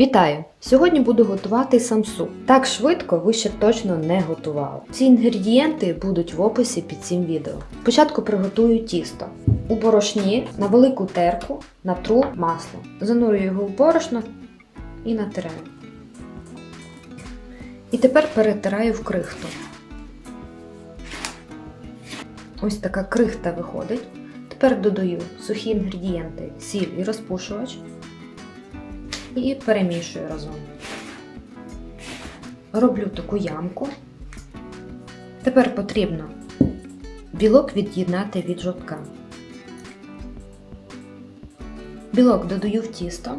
Вітаю! Сьогодні буду готувати самсу. Так швидко ви ще точно не готували. Всі інгредієнти будуть в описі під цим відео. Спочатку приготую тісто. У борошні на велику терку натру масло. Занурю його в борошно і натираю. І тепер перетираю в крихту. Ось така крихта виходить. Тепер додаю сухі інгредієнти, сіль і розпушувач і перемішую разом. Роблю таку ямку. Тепер потрібно білок від'єднати від жовтка. Білок додаю в тісто,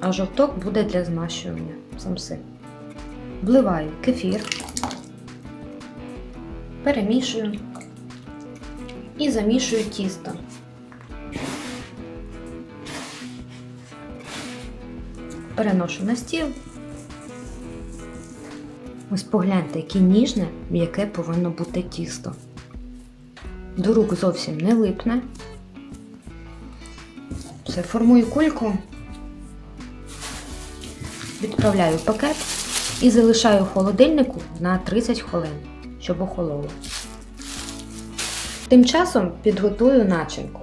а жовток буде для змащування самси. Вливаю кефір, перемішую і замішую тісто. Переношу на стіл. Ось погляньте, яке ніжне, м'яке повинно бути тісто. До рук зовсім не липне. Все, формую кульку, відправляю пакет і залишаю в холодильнику на 30 хвилин, щоб охололо. Тим часом підготую начинку.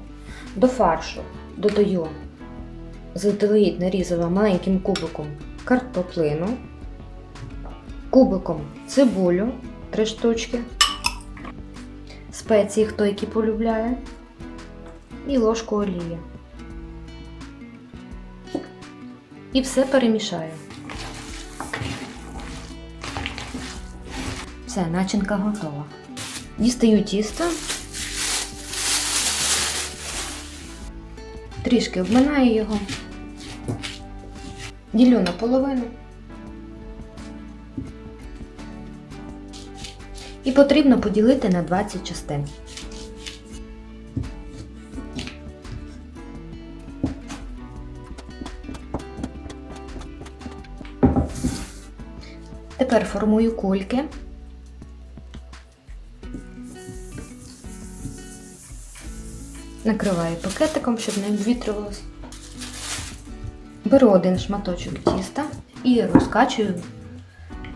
До фаршу додаю заздалегідь нарізала маленьким кубиком картоплину, кубиком цибулю 3 штучки, спеції, хто які полюбляє, і ложку олії. І все перемішаю. Все, начинка готова. Дістаю тісто. Трішки обминаю його, ділю на половину. І потрібно поділити на 20 частин. Тепер формую кульки. Накриваю пакетиком, щоб не обвітрювалося. Беру один шматочок тіста і розкачую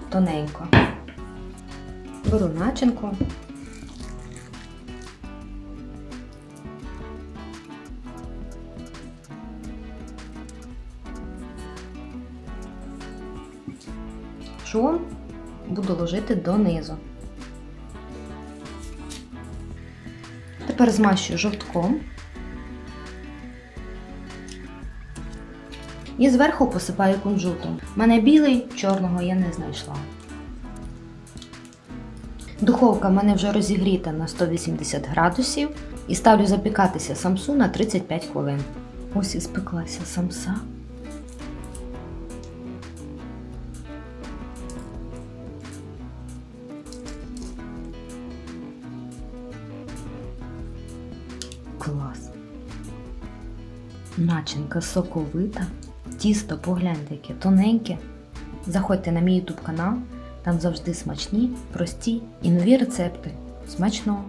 тоненько. Беру начинку. Шум буду ложити донизу. Тепер змащую жовтком. І зверху посипаю кунжутом. У мене білий, чорного я не знайшла. Духовка в мене вже розігріта на 180 градусів і ставлю запікатися самсу на 35 хвилин. Ось і спеклася самса. Клас. Начинка соковита. Тісто, погляньте, яке тоненьке. Заходьте на мій YouTube канал, там завжди смачні, прості і нові рецепти. Смачного!